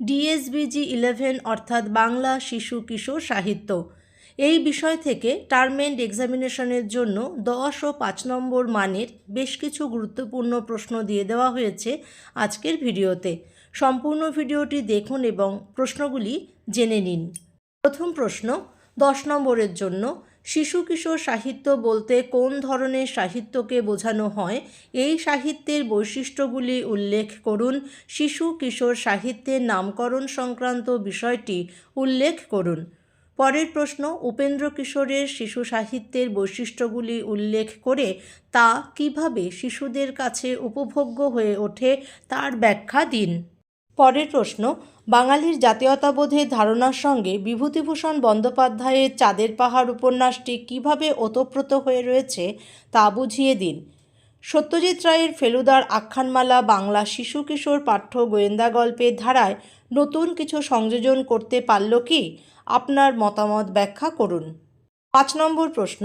ডিএসবিজি eleven অর্থাৎ বাংলা শিশু কিশোর সাহিত্য। এই বিষয় থেকে টার্ম এন্ড এক্সামিনেশনের জন্য দশ ও পাঁচ নম্বর মানের বেশ কিছু গুরুত্বপূর্ণ প্রশ্ন দিয়ে দেওয়া হয়েছে আজকের ভিডিওতে। সম্পূর্ণ ভিডিওটি দেখুন এবং প্রশ্নগুলি জেনে নিন। প্রথম প্রশ্ন, দশ নম্বরের জন্য শিশু কিশোর সাহিত্য বলতে কোন ধরনের সাহিত্যকে বোঝানো হয়? এই সাহিত্যের বৈশিষ্ট্যগুলি উল্লেখ করুন। শিশু কিশোর সাহিত্যের নামকরণ সংক্রান্ত বিষয়টি উল্লেখ করুন। পরের প্রশ্ন, উপেন্দ্র কিশোরের শিশু সাহিত্যের বৈশিষ্ট্যগুলি উল্লেখ করে তা কীভাবে শিশুদের কাছে উপভোগ্য হয়ে ওঠে, তার ব্যাখ্যা দিন। পরের প্রশ্ন, বাঙালির জাতীয়তাবোধের ধারণার সঙ্গে বিভূতিভূষণ বন্দ্যোপাধ্যায়ের চাঁদের পাহাড় উপন্যাসটি কীভাবে ওতপ্রোত হয়ে রয়েছে তা বুঝিয়ে দিন। সত্যজিৎ রায়ের ফেলুদার আখ্যানমালা, বাংলা শিশু কিশোর পাঠ্য গোয়েন্দা গল্পের ধারায় নতুন কিছু সংযোজন করতে পারল কি? আপনার মতামত ব্যাখ্যা করুন। পাঁচ নম্বর প্রশ্ন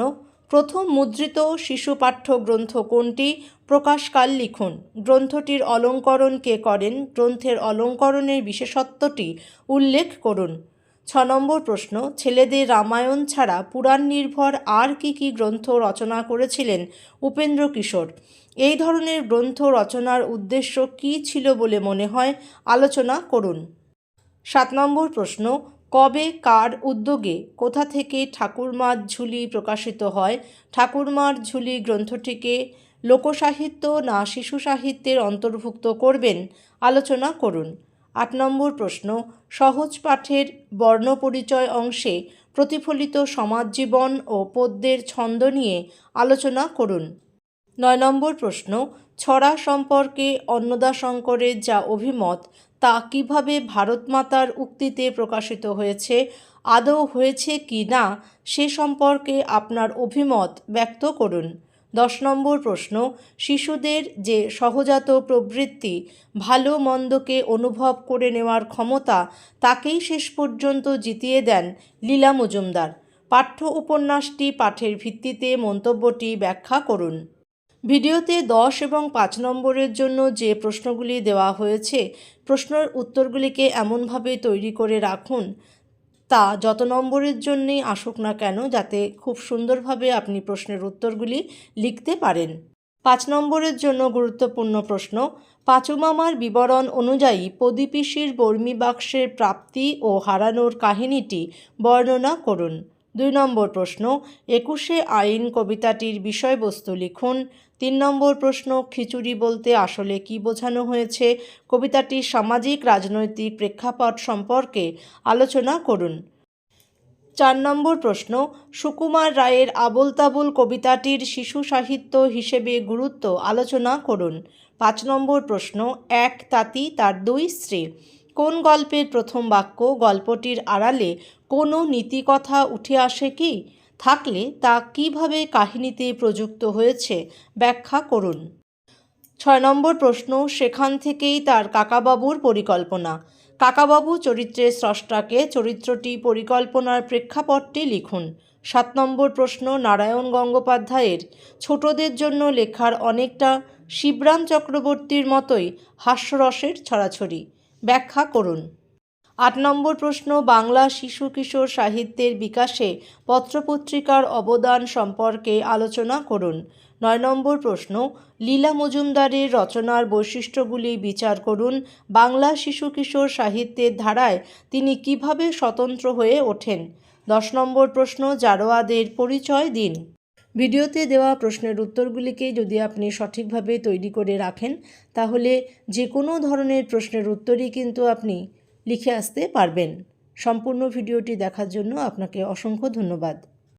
প্রথম মুদ্রিত শিশু পাঠ্য গ্রন্থ কোনটি প্রকাশকাল লিখুন। গ্রন্থটির অলঙ্করণ কে করেন? গ্রন্থের অলঙ্করণের বিশেষত্বটি উল্লেখ করুন। ছ নম্বর প্রশ্ন, ছেলেদের রামায়ণ ছাড়া পুরাণ নির্ভর আর কি কি গ্রন্থ রচনা করেছিলেন উপেন্দ্র কিশোর? এই ধরনের গ্রন্থ রচনার উদ্দেশ্য কী ছিল বলে মনে হয়? আলোচনা করুন। সাত নম্বর প্রশ্ন কবে কার উদ্যোগে, কোথা থেকে ঠাকুরমার ঝুলি প্রকাশিত হয়, ঠাকুরমার ঝুলি গ্রন্থটিকে লোকসাহিত্য না শিশু সাহিত্যের অন্তর্ভুক্ত করবেন? আলোচনা করুন। আট নম্বর প্রশ্ন, সহজ পাঠের বর্ণপরিচয় অংশে প্রতিফলিত সমাজ জীবন ও পদ্যের ছন্দ নিয়ে আলোচনা করুন। নয় নম্বর প্রশ্ন, ছড়া সম্পর্কে অন্নদাশঙ্করের যা অভিমত, তা কীভাবে ভারতমাতার উক্তিতে প্রকাশিত হয়েছে, আদৌ হয়েছে কি না, সে সম্পর্কে আপনার অভিমত ব্যক্ত করুন। দশ নম্বর প্রশ্ন, শিশুদের যে সহজাত প্রবৃত্তি, ভালো মন্দকে অনুভব করে নেওয়ার ক্ষমতা, তাকেই শেষ পর্যন্ত জিতিয়ে দেন লীলা মজুমদার। পাঠ্য উপন্যাসটি পাঠের ভিত্তিতে মন্তব্যটি ব্যাখ্যা করুন। ভিডিওতে দশ এবং পাঁচ নম্বরের জন্য যে প্রশ্নগুলি দেওয়া হয়েছে, প্রশ্নের উত্তরগুলিকে এমনভাবে তৈরি করে রাখুন। তা যত নম্বরের জন্যেই আসুক না কেন, যাতে খুব সুন্দরভাবে আপনি প্রশ্নের উত্তরগুলি লিখতে পারেন। পাঁচ নম্বরের জন্য গুরুত্বপূর্ণ প্রশ্ন, পাঁচুমামার বিবরণ অনুযায়ী প্রদীপিসির বর্মী বাক্সের প্রাপ্তি ও হারানোর কাহিনীটি বর্ণনা করুন। দুই নম্বর প্রশ্ন, একুশে আইন কবিতাটির বিষয়বস্তু লিখুন। তিন নম্বর প্রশ্ন, খিচুড়ি বলতে আসলে কি বোঝানো হয়েছে? কবিতাটির সামাজিক রাজনৈতিক প্রেক্ষাপট সম্পর্কে আলোচনা করুন। চার নম্বর প্রশ্ন, সুকুমার রায়ের আবোল তাবোল কবিতাটির শিশু সাহিত্য হিসেবে গুরুত্ব আলোচনা করুন। পাঁচ নম্বর প্রশ্ন, এক তাঁতি তার দুই স্ত্রী। কোন গল্পের প্রথম বাক্য গল্পটির আড়ালে কোনো নীতিকথা উঠে আসে কি? থাকলে তা কীভাবে কাহিনীতে প্রযুক্ত হয়েছে? ব্যাখ্যা করুন। ছয় নম্বর প্রশ্ন, সেখান থেকেই তার কাকাবাবুর পরিকল্পনা। কাকাবাবু চরিত্রের স্রষ্টাকে চরিত্রটি পরিকল্পনার প্রেক্ষাপটটি লিখুন। সাত নম্বর প্রশ্ন, নারায়ণ গঙ্গোপাধ্যায়ের ছোটদের জন্য লেখার অনেকটা শিবরাম চক্রবর্তীর মতোই হাস্যরসের ছড়াছড়ি। ব্যাখ্যা করুন। আট নম্বর প্রশ্ন, বাংলা শিশু কিশোর সাহিত্যের বিকাশে পত্রপত্রিকার অবদান সম্পর্কে আলোচনা করুন। নয় নম্বর প্রশ্ন, লীলা মজুমদারের রচনার বৈশিষ্ট্যগুলি বিচার করুন। বাংলা শিশু কিশোর সাহিত্যের ধারায় তিনি কীভাবে স্বতন্ত্র হয়ে ওঠেন? দশ নম্বর প্রশ্ন, জারোয়াদের পরিচয় দিন। ভিডিওতে দেওয়া প্রশ্নের উত্তরগুলিকে যদি আপনি সঠিকভাবে তৈরি করে রাখেন, তাহলে যে কোনো ধরনের প্রশ্নের উত্তরই কিন্তু আপনি লিখে আসতে পারবেন। সম্পূর্ণ ভিডিওটি দেখার জন্য আপনাকে অসংখ্য ধন্যবাদ।